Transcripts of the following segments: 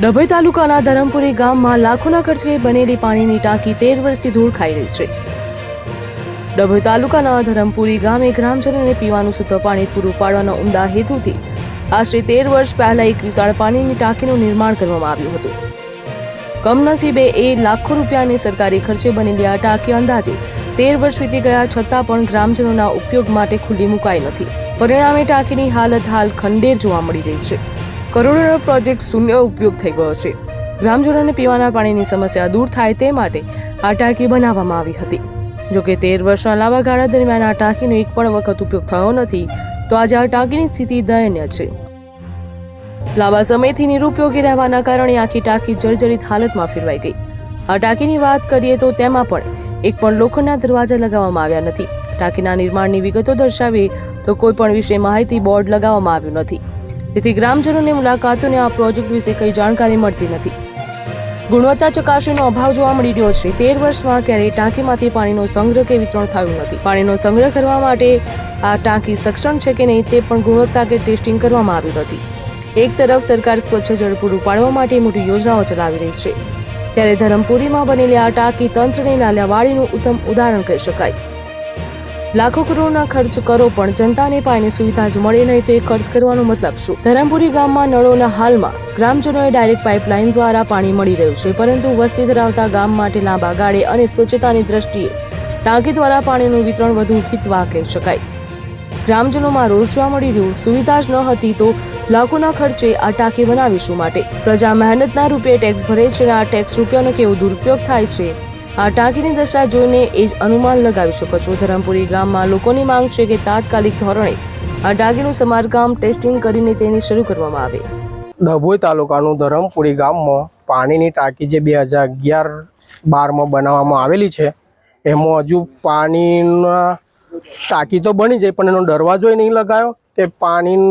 ડભોઈ તાલુકાના ધરમપુરી ગામમાં લાખોના ખર્ચે બનેલી પાણીની ટાંકી તેર વર્ષથી ધૂળ ખાઈ રહી છે. ડભોઈ તાલુકાના ધરમપુરી ગામે ગ્રામજનોને પીવાનું શુદ્ધ પાણી પૂરું પાડવાના ઉમદા હેતુથી આશરે તેર વર્ષ પહેલા એક વિશાળ પાણીની ટાંકીનું નિર્માણ કરવામાં આવ્યું હતું. કમનસીબે એ લાખો રૂપિયાની સરકારી ખર્ચે બનેલી આ ટાંકી અંદાજે તેર વર્ષ વીતી ગયા છતાં પણ ગ્રામજનોના ઉપયોગ માટે ખુલ્લી મુકાઈ નથી. પરિણામે ટાંકીની હાલત હાલ ખંડેર જોવા મળી રહી છે. કરોડોનો પ્રોજેક્ટ શૂન્ય ઉપયોગ થઈ ગયો છે. ગ્રામજનોને પીવાના પાણીની સમસ્યા દૂર થાય તે માટે આ ટાંકી બનાવવામાં આવી હતી. જોકે તેર વર્ષના લાંબા ગાળા દરમિયાન આ ટાંકીનો એક પણ વખત ઉપયોગ થયો નથી, તો આજે આ ટાંકીની સ્થિતિ દયનીય છે. લાંબા સમયથી નિરુપયોગી રહેવાના કારણે આખી ટાંકી જર્જરિત હાલતમાં ફેરવાઈ ગઈ. આ ટાંકીની વાત કરીએ તો તેમાં પણ એક પણ લોખંડના દરવાજા લગાવવામાં આવ્યા નથી. ટાંકીના નિર્માણની વિગતો દર્શાવી તો કોઈ પણ વિશે માહિતી બોર્ડ લગાવવામાં આવ્યું નથી. તેથી ગ્રામજનોને મુલાકાતોને આ પ્રોજેક્ટ વિશે કઈ જાણકારી મળતી નથી. ગુણવત્તા ચકાસણીનો અભાવ જોવા મળી રહ્યો છે. તેર વર્ષમાં ક્યારેય ટાંકીમાંથી પાણીનો સંગ્રહ કે વિતરણ થયું નથી. પાણીનો સંગ્રહ કરવા માટે આ ટાંકી સક્ષમ છે કે નહીં તે પણ ગુણવત્તા કે ટેસ્ટિંગ કરવામાં આવ્યું નથી. એક તરફ સરકાર સ્વચ્છ જળ પૂરું પાડવા માટે મોટી યોજનાઓ ચલાવી રહી છે. ત્યારે ધરમપુરીમાં બનેલી આ ટાંકી તંત્રની નાલ્યાવાડીનું ઉત્તમ ઉદાહરણ કહી શકાય. લાખો કરોડના ખર્ચ કરો, પણ જનતાને પાણીની સુવિધા જ મળે નહીં તો એ ખર્ચ કરવાનો મતલબ શું? ધરમપુરી ગામમાં નળોના હાલમાં ગ્રામજનોએ ડાયરેક્ટ પાઇપલાઇન દ્વારા પાણી મળી રહ્યું છે, પરંતુ વસ્તી ધરાવતા ગામ માટે લાંબા ગાળે અને સ્વચ્છતાની દ્રષ્ટિએ ટાંકી દ્વારા પાણીનું વિતરણ વધુ હિતવા કહી શકાય. ગ્રામજનોમાં રોષ જોવા મળી રહ્યું, સુવિધા જ ન હતી તો લાખોના ખર્ચે આ ટાંકી બનાવીશું માટે. પ્રજા મહેનતના રૂપે ટેક્સ ભરે છે અને આ ટેક્સ રૂપિયાનો કેવો દુરુપયોગ થાય છે? આ ટાંકીની દશા જોઈને એ જ અનુમાન લગાવી શકો છો. ધરમપુરી ગામમાં લોકોની માંગ છે કે તાત્કાલિક ધોરણે આ ટાંકીનું સમારકામ ટેસ્ટિંગ કરીને તેની શરૂ કરવામાં આવે. ડભોઈ તાલુકાનું ધરમપુરી ગામમાં પાણીની ટાંકી જે બે હજાર અગિયાર બારમાં બનાવવામાં આવેલી છે, એમાં હજુ પાણીના ટાંકી તો બની જાય, પણ એનો દરવાજો નહીં લગાયો કે પાણી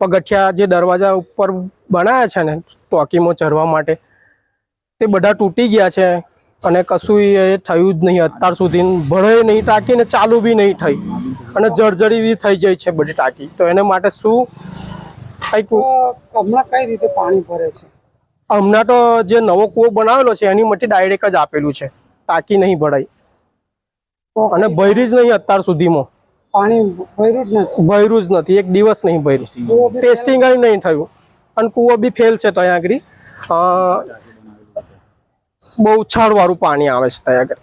પગથિયા જે દરવાજા ઉપર બનાવ્યા છે ને, ટોકીમાં ચડવા માટે, તે બધા તૂટી ગયા છે. અને કશું એ થયું જ નહીં. અત્યાર સુધી ભળે નહીં ટાંકી ને ચાલુ બી નહીં થઈ. અને જર્જરી બી થઈ જાય છે બધી ટાંકી. તો એને માટે શું કંઈક હમણાં કઈ રીતે પાણી ભરે છે? હમણાં તો જે નવો કૂવો બનાવેલો છે એની માટે ડાયરેક્ટ જ આપેલું છે. ટાંકી નહીં ભરાઈ અને ભરી જ નહીં અત્યાર સુધીમાં. પાણી ભર્યું જ નથી? ભર્યું જ નથી. એક દિવસ નહીં ભર્યું. ટેસ્ટિંગ નહીં થયું. અને કૂવો બી ફેલ છે ત્યાં આગળ. બહુ ઉછાળવાળું પાણી આવે છે ત્યાં આગળ